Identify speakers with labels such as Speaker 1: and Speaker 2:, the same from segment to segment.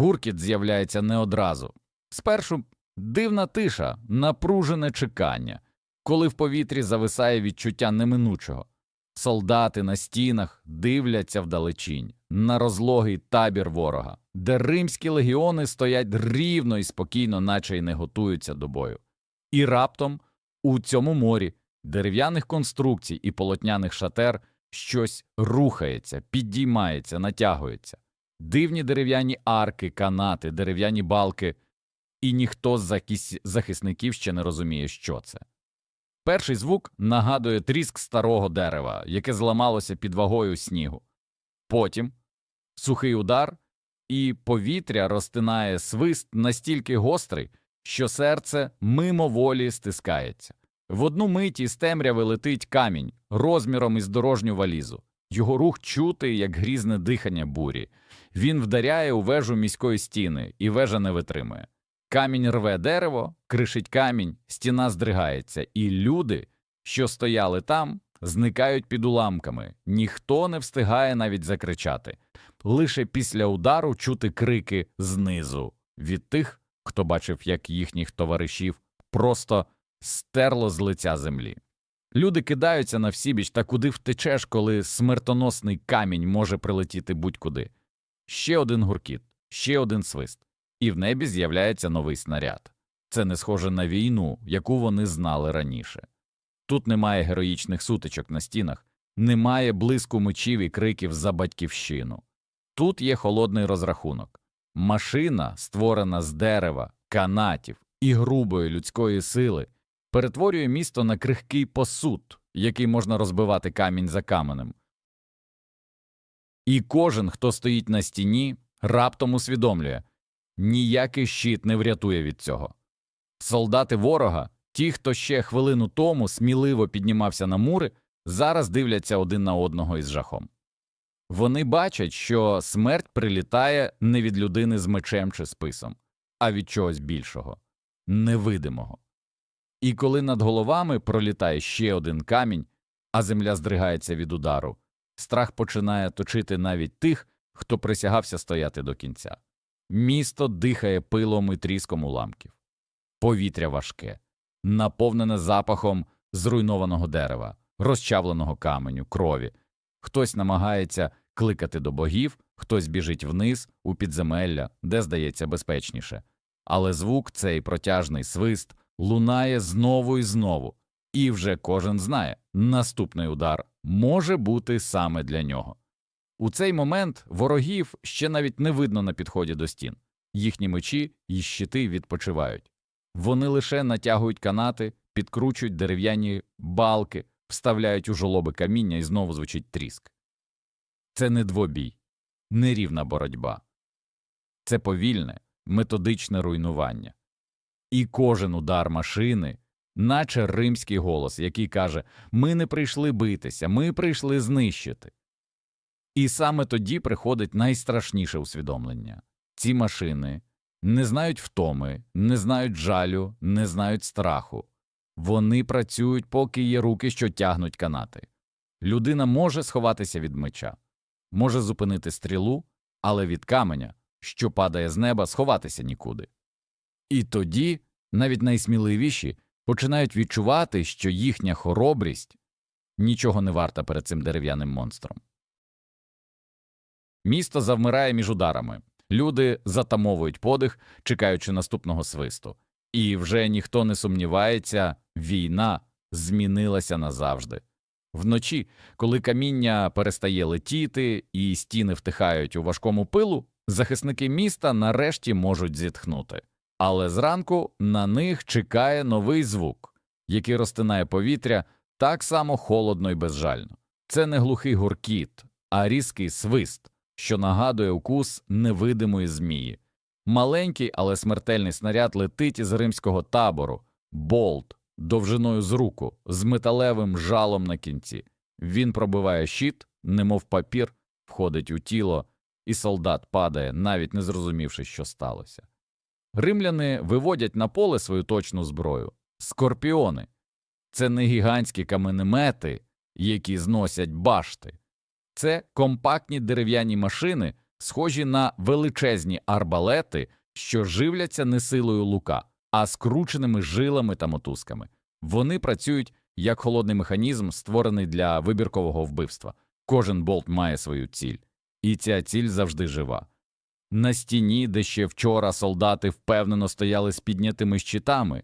Speaker 1: Гуркіт з'являється не одразу. Спершу дивна тиша, напружене чекання, коли в повітрі зависає відчуття неминучого. Солдати на стінах дивляться вдалечінь на розлогий табір ворога, де римські легіони стоять рівно і спокійно, наче й не готуються до бою. І раптом у цьому морі дерев'яних конструкцій і полотняних шатер щось рухається, підіймається, натягується. Дивні дерев'яні арки, канати, дерев'яні балки, і ніхто з захисників ще не розуміє, що це. Перший звук нагадує тріск старого дерева, яке зламалося під вагою снігу. Потім сухий удар, і повітря розтинає свист настільки гострий, що серце мимоволі стискається. В одну мить із темряви летить камінь розміром із дорожню валізу. Його рух чути, як грізне дихання бурі. Він вдаряє у вежу міської стіни, і вежа не витримує. Камінь рве дерево, кришить камінь, стіна здригається, і люди, що стояли там, зникають під уламками. Ніхто не встигає навіть закричати. Лише після удару чути крики знизу від тих, хто бачив, як їхніх товаришів просто стерло з лиця землі. Люди кидаються на всібіч, та куди втечеш, коли смертоносний камінь може прилетіти будь-куди. Ще один гуркіт, ще один свист, і в небі з'являється новий снаряд. Це не схоже на війну, яку вони знали раніше. Тут немає героїчних сутичок на стінах, немає блиску мечів і криків за батьківщину. Тут є холодний розрахунок. Машина, створена з дерева, канатів і грубої людської сили, перетворює місто на крихкий посуд, який можна розбивати камінь за каменем. І кожен, хто стоїть на стіні, раптом усвідомлює ніякий щит не врятує від цього. Солдати ворога, ті, хто ще хвилину тому сміливо піднімався на мури, зараз дивляться один на одного із жахом. Вони бачать, що смерть прилітає не від людини з мечем чи списом, а від чогось більшого, невидимого. І коли над головами пролітає ще один камінь, а земля здригається від удару, страх починає точити навіть тих, хто присягався стояти до кінця. Місто дихає пилом і тріском уламків. Повітря важке, наповнене запахом зруйнованого дерева, розчавленого каменю, крові. Хтось намагається кликати до богів, хтось біжить вниз у підземелля, де здається безпечніше. Але звук, цей протяжний свист, лунає знову і знову, і вже кожен знає, наступний удар може бути саме для нього. У цей момент ворогів ще навіть не видно на підході до стін, їхні мечі і щити відпочивають. Вони лише натягують канати, підкручують дерев'яні балки, вставляють у жолоби каміння і знову звучить тріск. Це не двобій, не рівна боротьба. Це повільне, методичне руйнування. І кожен удар машини, наче римський голос, який каже Ми не прийшли битися, ми прийшли знищити. І саме тоді приходить найстрашніше усвідомлення ці машини не знають втоми, не знають жалю, не знають страху. Вони працюють, поки є руки, що тягнуть канати. Людина може сховатися від меча, може зупинити стрілу, але від каменя, що падає з неба, сховатися нікуди. І тоді навіть найсміливіші починають відчувати, що їхня хоробрість нічого не варта перед цим дерев'яним монстром. Місто завмирає між ударами. Люди затамовують подих, чекаючи наступного свисту. І вже ніхто не сумнівається, війна змінилася назавжди. Вночі, коли каміння перестає летіти і стіни втихають у важкому пилу, захисники міста нарешті можуть зітхнути. Але зранку на них чекає новий звук, який розтинає повітря так само холодно і безжально. Це не глухий гуркіт, а різкий свист, що нагадує укус невидимої змії. Маленький, але смертельний снаряд летить із римського табору, болт, довжиною з руку, з металевим жалом на кінці. Він пробиває щит, немов папір, входить у тіло, і солдат падає, навіть не зрозумівши, що сталося. Римляни виводять на поле свою точну зброю скорпіони. Це не гігантські каменемети, які зносять башти, це компактні дерев'яні машини схожі на величезні арбалети, що живляться не силою лука, а скрученими жилами та мотузками. Вони працюють як холодний механізм, створений для вибіркового вбивства. Кожен болт має свою ціль, і ця ціль завжди жива. На стіні, де ще вчора солдати впевнено стояли з піднятими щитами,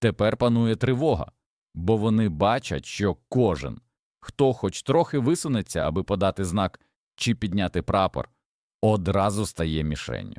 Speaker 1: тепер панує тривога, бо вони бачать, що кожен, хто хоч трохи висунеться, аби подати знак чи підняти прапор, одразу стає мішенню.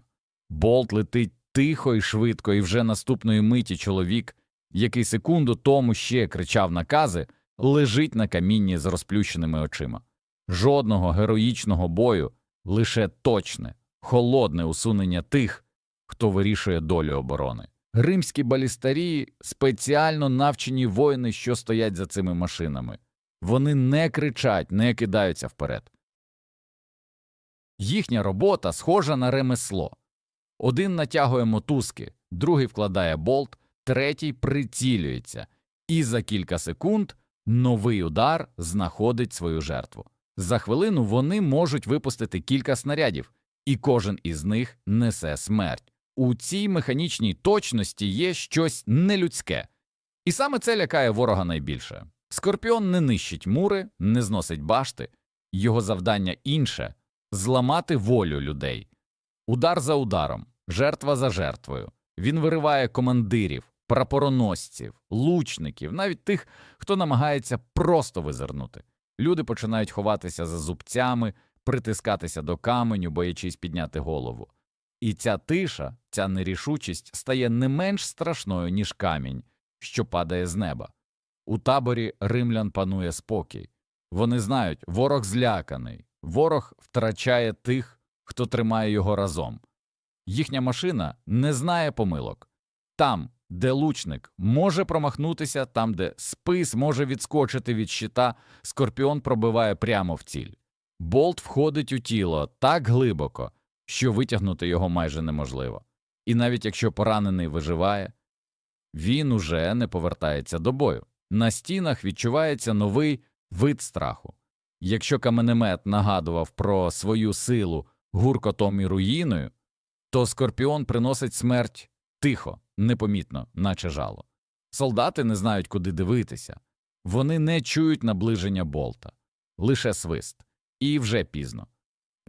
Speaker 1: Болт летить тихо і швидко, і вже наступної миті чоловік, який секунду тому ще кричав накази, лежить на камінні з розплющеними очима. Жодного героїчного бою, лише точне, холодне усунення тих, хто вирішує долю оборони. Римські балістарі спеціально навчені воїни, що стоять за цими машинами. Вони не кричать, не кидаються вперед. Їхня робота схожа на ремесло. Один натягує мотузки, другий вкладає болт, третій прицілюється, і за кілька секунд новий удар знаходить свою жертву. За хвилину вони можуть випустити кілька снарядів, і кожен із них несе смерть. У цій механічній точності є щось нелюдське, і саме це лякає ворога найбільше. Скорпіон не нищить мури, не зносить башти, його завдання інше зламати волю людей. Удар за ударом, жертва за жертвою. Він вириває командирів, прапороносців, лучників, навіть тих, хто намагається просто визирнути. Люди починають ховатися за зубцями, притискатися до каменю, боячись підняти голову. І ця тиша, ця нерішучість стає не менш страшною, ніж камінь, що падає з неба. У таборі римлян панує спокій. Вони знають, ворог зляканий, ворог втрачає тих, хто тримає його разом. Їхня машина не знає помилок. Там, де лучник може промахнутися, там, де спис може відскочити від щита, скорпіон пробиває прямо в ціль. Болт входить у тіло так глибоко, що витягнути його майже неможливо. І навіть якщо поранений виживає, він уже не повертається до бою. На стінах відчувається новий вид страху. Якщо каменемет нагадував про свою силу гуркотом і руїною, то скорпіон приносить смерть тихо, непомітно, наче жало. Солдати не знають, куди дивитися, вони не чують наближення болта, лише свист, і вже пізно.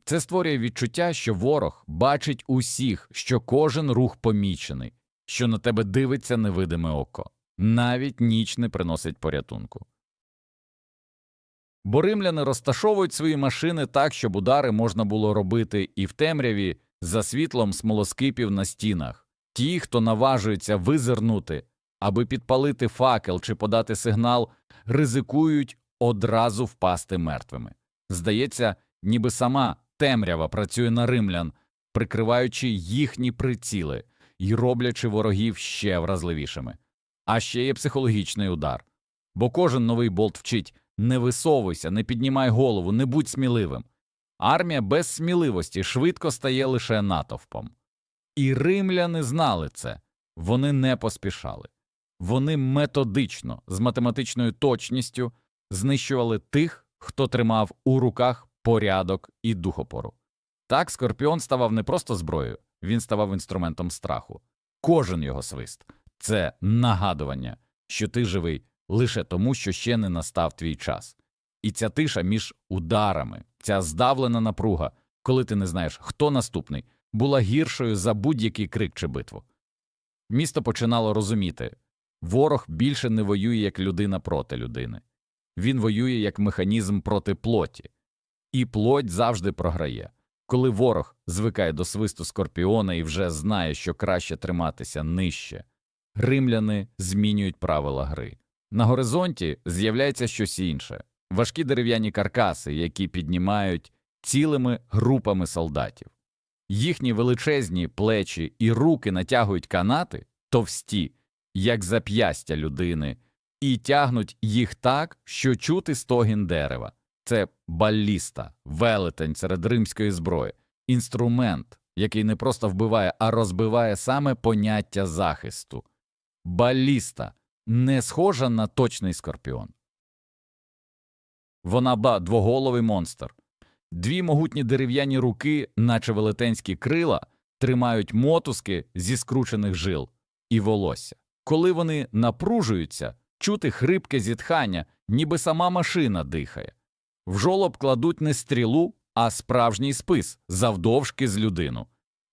Speaker 1: Це створює відчуття, що ворог бачить усіх, що кожен рух помічений, що на тебе дивиться невидиме око, навіть ніч не приносить порятунку. Бо римляни розташовують свої машини так, щоб удари можна було робити і в темряві за світлом смолоскипів на стінах. Ті, хто наважується визирнути, аби підпалити факел чи подати сигнал, ризикують одразу впасти мертвими. Здається, ніби сама темрява працює на римлян, прикриваючи їхні приціли і роблячи ворогів ще вразливішими. А ще є психологічний удар. Бо кожен новий болт вчить не висовуйся, не піднімай голову, не будь сміливим. Армія без сміливості швидко стає лише натовпом. І римляни знали це, вони не поспішали. Вони методично, з математичною точністю знищували тих, хто тримав у руках порядок і духопору. Так Скорпіон ставав не просто зброєю, він ставав інструментом страху. Кожен його свист це нагадування, що ти живий лише тому, що ще не настав твій час. І ця тиша між ударами, ця здавлена напруга, коли ти не знаєш, хто наступний, була гіршою за будь-який крик чи битву. Місто починало розуміти ворог більше не воює як людина проти людини, він воює як механізм проти плоті, і плоть завжди програє. Коли ворог звикає до свисту скорпіона і вже знає, що краще триматися нижче, римляни змінюють правила гри. На горизонті з'являється щось інше важкі дерев'яні каркаси, які піднімають цілими групами солдатів. Їхні величезні плечі і руки натягують канати товсті, як зап'ястя людини, і тягнуть їх так, що чути стогін дерева. Це баліста, велетень серед римської зброї, інструмент, який не просто вбиває, а розбиває саме поняття захисту. Баліста не схожа на точний скорпіон. Вона ба двоголовий монстр. Дві могутні дерев'яні руки, наче велетенські крила, тримають мотузки зі скручених жил і волосся. Коли вони напружуються, чути хрипке зітхання, ніби сама машина дихає. В жолоб кладуть не стрілу, а справжній спис, завдовжки з людину.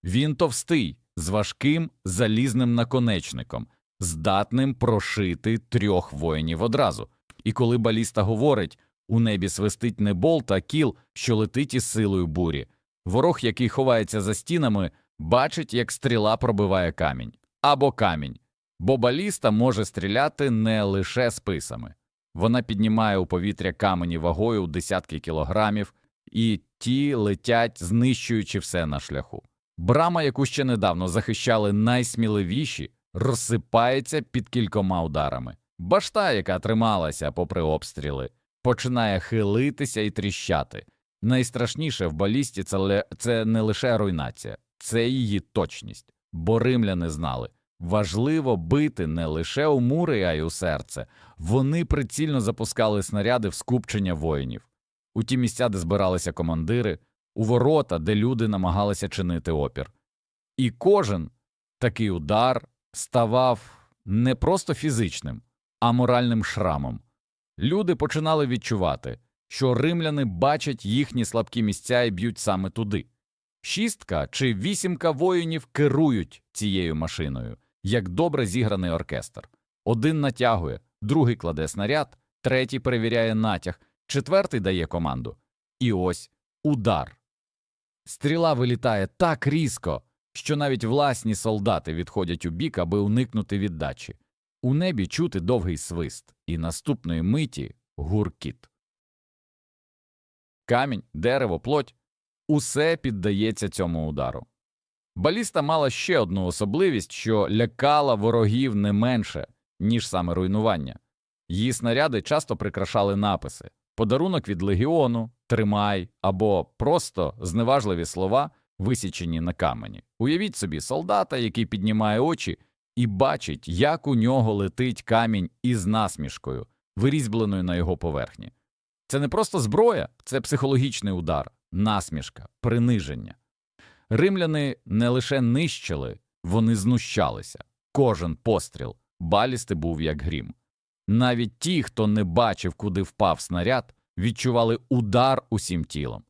Speaker 1: Він товстий, з важким залізним наконечником, здатним прошити трьох воїнів одразу. І коли баліста говорить, у небі свистить не болт, а кіл, що летить із силою бурі. Ворог, який ховається за стінами, бачить, як стріла пробиває камінь або камінь, бо баліста може стріляти не лише списами. Вона піднімає у повітря камені вагою у десятки кілограмів, і ті летять, знищуючи все на шляху. Брама, яку ще недавно захищали найсміливіші, розсипається під кількома ударами. Башта, яка трималася попри обстріли, починає хилитися і тріщати. Найстрашніше в балісті це, не лише руйнація, це її точність. Бо римляни знали важливо бити не лише у мури, а й у серце. Вони прицільно запускали снаряди в скупчення воїнів, у ті місця, де збиралися командири, у ворота, де люди намагалися чинити опір. І кожен такий удар ставав не просто фізичним, а моральним шрамом. Люди починали відчувати, що римляни бачать їхні слабкі місця і б'ють саме туди. Шістка чи вісімка воїнів керують цією машиною, як добре зіграний оркестр. Один натягує, другий кладе снаряд, третій перевіряє натяг, четвертий дає команду. І ось удар. Стріла вилітає так різко, що навіть власні солдати відходять у бік, аби уникнути віддачі. У небі чути довгий свист, і наступної миті гуркіт. Камінь, дерево, плоть усе піддається цьому удару. Баліста мала ще одну особливість, що лякала ворогів не менше, ніж саме руйнування. Її снаряди часто прикрашали написи подарунок від легіону, тримай або просто зневажливі слова, висічені на камені. Уявіть собі солдата, який піднімає очі і бачить, як у нього летить камінь із насмішкою, вирізбленою на його поверхні. Це не просто зброя, це психологічний удар, насмішка, приниження. Римляни не лише нищили, вони знущалися. Кожен постріл балісти був як грім. Навіть ті, хто не бачив, куди впав снаряд, відчували удар усім тілом.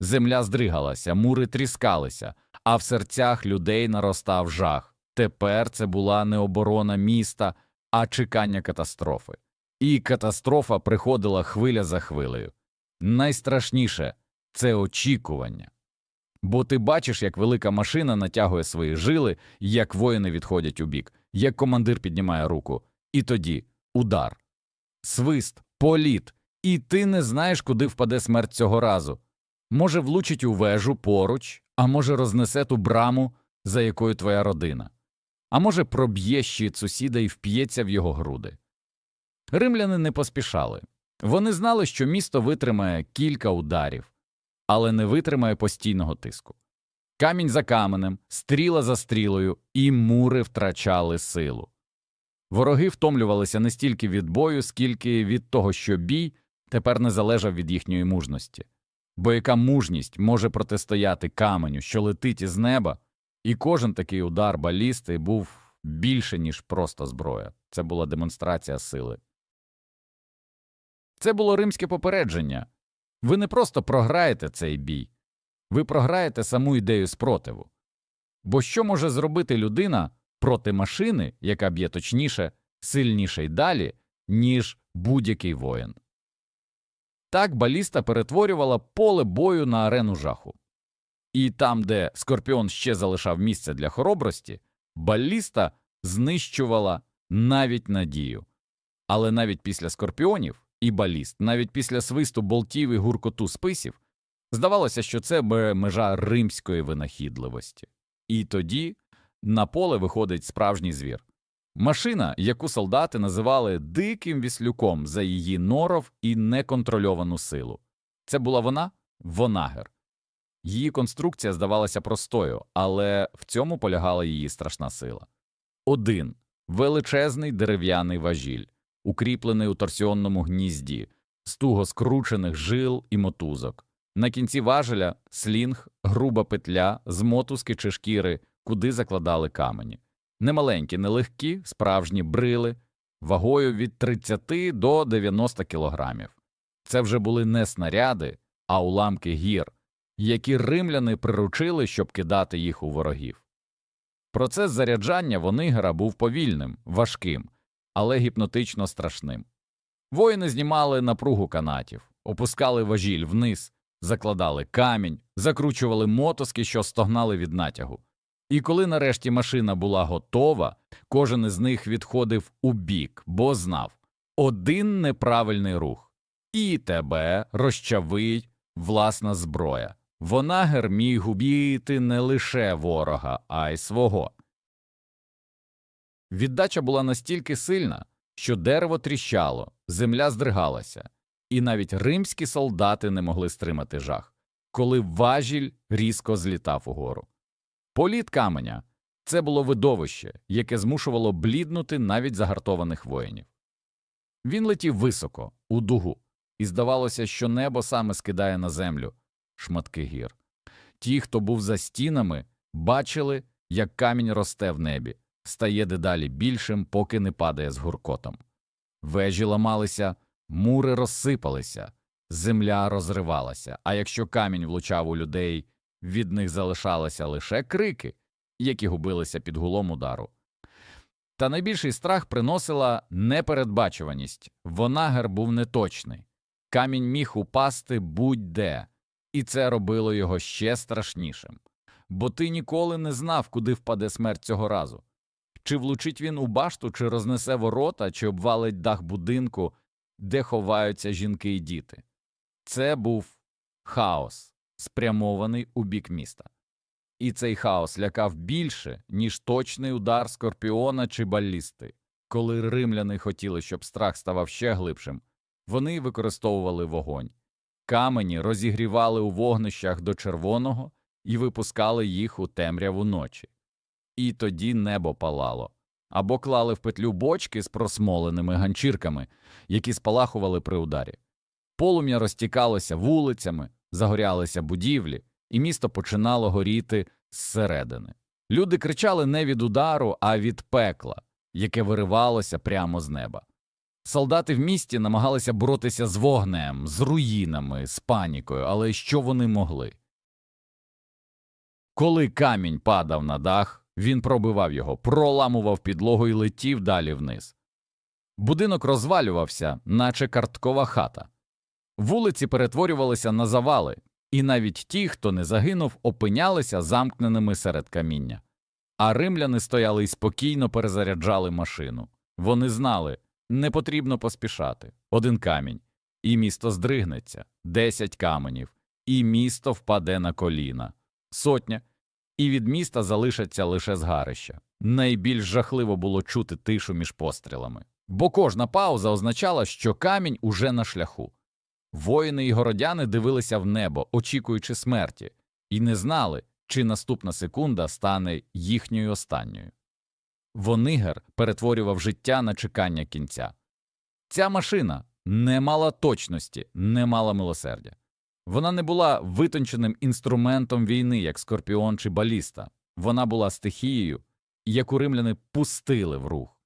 Speaker 1: Земля здригалася, мури тріскалися, а в серцях людей наростав жах. Тепер це була не оборона міста, а чекання катастрофи. І катастрофа приходила хвиля за хвилею. Найстрашніше це очікування. Бо ти бачиш, як велика машина натягує свої жили, як воїни відходять у бік, як командир піднімає руку, і тоді удар, свист, політ, і ти не знаєш, куди впаде смерть цього разу. Може, влучить у вежу поруч, а може, рознесе ту браму, за якою твоя родина, а може, проб'є щит сусіда і вп'ється в його груди. Римляни не поспішали. Вони знали, що місто витримає кілька ударів, але не витримає постійного тиску. Камінь за каменем, стріла за стрілою, і мури втрачали силу. Вороги втомлювалися не стільки від бою, скільки від того, що бій тепер не залежав від їхньої мужності. Бо яка мужність може протистояти каменю, що летить із неба, і кожен такий удар балісти був більше, ніж просто зброя. Це була демонстрація сили. Це було римське попередження. Ви не просто програєте цей бій, ви програєте саму ідею спротиву. Бо що може зробити людина проти машини, яка б'є точніше, сильніше й далі, ніж будь-який воїн? Так баліста перетворювала поле бою на арену жаху. І там, де скорпіон ще залишав місце для хоробрості, баліста знищувала навіть надію. Але навіть після скорпіонів і баліст, навіть після свисту болтів і гуркоту списів, здавалося, що це межа римської винахідливості. І тоді на поле виходить справжній звір. Машина, яку солдати називали диким віслюком за її норов і неконтрольовану силу. Це була вона Вонагер. Її конструкція здавалася простою, але в цьому полягала її страшна сила. Один величезний дерев'яний важіль, укріплений у торсіонному гнізді, з туго скручених жил і мотузок. На кінці важеля слінг, груба петля з мотузки чи шкіри, куди закладали камені. Немаленькі, нелегкі, справжні брили, вагою від 30 до 90 кілограмів. Це вже були не снаряди, а уламки гір, які римляни приручили, щоб кидати їх у ворогів. Процес заряджання Вонигера був повільним, важким, але гіпнотично страшним. Воїни знімали напругу канатів, опускали важіль вниз, закладали камінь, закручували мотузки, що стогнали від натягу. І коли нарешті машина була готова, кожен із них відходив у бік, бо знав один неправильний рух, і тебе розчавить власна зброя. Вона міг убити не лише ворога, а й свого. Віддача була настільки сильна, що дерево тріщало, земля здригалася, і навіть римські солдати не могли стримати жах, коли важіль різко злітав угору. Політ каменя це було видовище, яке змушувало бліднути навіть загартованих воїнів. Він летів високо, у дугу, і здавалося, що небо саме скидає на землю шматки гір. Ті, хто був за стінами, бачили, як камінь росте в небі, стає дедалі більшим, поки не падає з гуркотом. Вежі ламалися, мури розсипалися, земля розривалася, а якщо камінь влучав у людей, від них залишалися лише крики, які губилися під гулом удару. Та найбільший страх приносила непередбачуваність Вонагер був неточний. Камінь міг упасти будь-де, і це робило його ще страшнішим. Бо ти ніколи не знав, куди впаде смерть цього разу. Чи влучить він у башту, чи рознесе ворота, чи обвалить дах будинку, де ховаються жінки і діти. Це був хаос, спрямований у бік міста. І цей хаос лякав більше, ніж точний удар скорпіона чи балісти. Коли римляни хотіли, щоб страх ставав ще глибшим, вони використовували вогонь. Камені розігрівали у вогнищах до червоного і випускали їх у темряву ночі. І тоді небо палало, або клали в петлю бочки з просмоленими ганчірками, які спалахували при ударі. Полум'я розтікалося вулицями, загорялися будівлі, і місто починало горіти зсередини. Люди кричали не від удару, а від пекла, яке виривалося прямо з неба. Солдати в місті намагалися боротися з вогнем, з руїнами, з панікою, але що вони могли? Коли камінь падав на дах, він пробивав його, проламував підлогу і летів далі вниз. Будинок розвалювався, наче карткова хата. Вулиці перетворювалися на завали, і навіть ті, хто не загинув, опинялися замкненими серед каміння. А римляни стояли і спокійно перезаряджали машину. Вони знали, не потрібно поспішати. Один камінь, і місто здригнеться, десять каменів, і місто впаде на коліна, сотня, і від міста залишаться лише згарища. Найбільш жахливо було чути тишу між пострілами, бо кожна пауза означала, що камінь уже на шляху. Воїни і городяни дивилися в небо, очікуючи смерті, і не знали, чи наступна секунда стане їхньою останньою. Вонигер перетворював життя на чекання кінця. Ця машина не мала точності, не мала милосердя. Вона не була витонченим інструментом війни, як скорпіон чи баліста. Вона була стихією, яку римляни пустили в рух.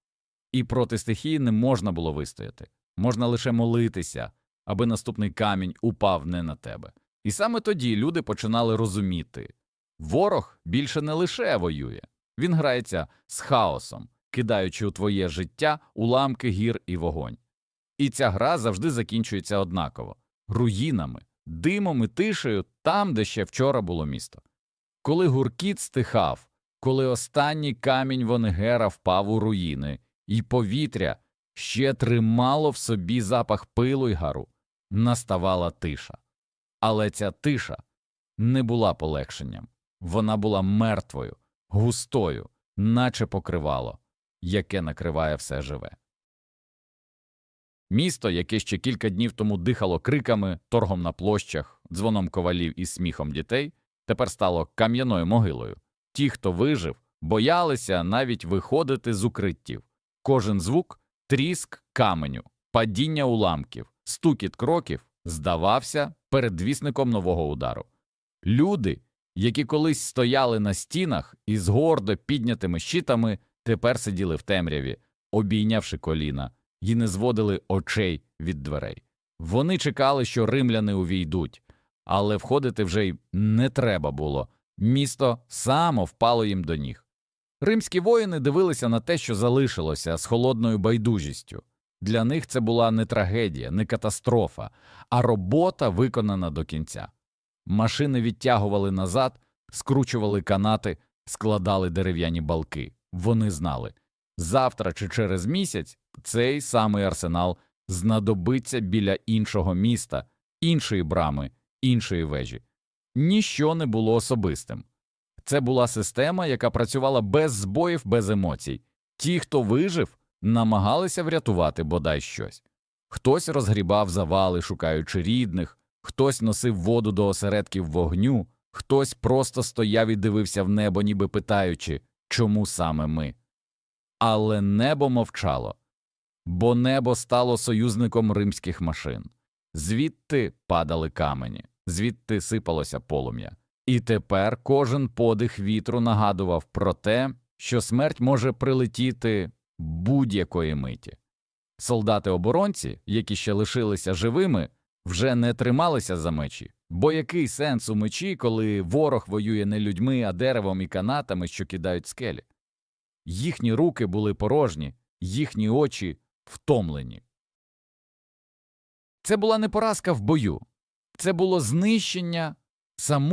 Speaker 1: І проти стихії не можна було вистояти, можна лише молитися, аби наступний камінь упав не на тебе. І саме тоді люди починали розуміти ворог більше не лише воює, він грається з хаосом, кидаючи у твоє життя уламки гір і вогонь. І ця гра завжди закінчується однаково руїнами, димом і тишею там, де ще вчора було місто. Коли гуркіт стихав, коли останній камінь Вонегера впав у руїни, і повітря ще тримало в собі запах пилу й гару, наставала тиша. Але ця тиша не була полегшенням, вона була мертвою, густою, наче покривало, яке накриває все живе. Місто, яке ще кілька днів тому дихало криками, торгом на площах, дзвоном ковалів і сміхом дітей, тепер стало кам'яною могилою. Ті, хто вижив, боялися навіть виходити з укриттів. Кожен звук тріск каменю, падіння уламків, стукіт кроків здавався передвісником нового удару. Люди, які колись стояли на стінах із гордо піднятими щитами, тепер сиділи в темряві, обійнявши коліна, і не зводили очей від дверей. Вони чекали, що римляни увійдуть, але входити вже й не треба було. Місто само впало їм до ніг. Римські воїни дивилися на те, що залишилося з холодною байдужістю. Для них це була не трагедія, не катастрофа, а робота виконана до кінця. Машини відтягували назад, скручували канати, складали дерев'яні балки. Вони знали завтра чи через місяць цей самий арсенал знадобиться біля іншого міста, іншої брами, іншої вежі. Ніщо не було особистим. Це була система, яка працювала без збоїв, без емоцій. Ті, хто вижив, намагалися врятувати бодай щось. Хтось розгрібав завали, шукаючи рідних, хтось носив воду до осередків вогню, хтось просто стояв і дивився в небо, ніби питаючи, чому саме ми. Але небо мовчало, бо небо стало союзником римських машин. Звідти падали камені, звідти сипалося полум'я. І тепер кожен подих вітру нагадував про те, що смерть може прилетіти будь-якої миті. Солдати-оборонці, які ще лишилися живими, вже не трималися за мечі, бо який сенс у мечі, коли ворог воює не людьми, а деревом і канатами, що кидають скелі? Їхні руки були порожні, їхні очі втомлені. Це була не поразка в бою, це було знищення самої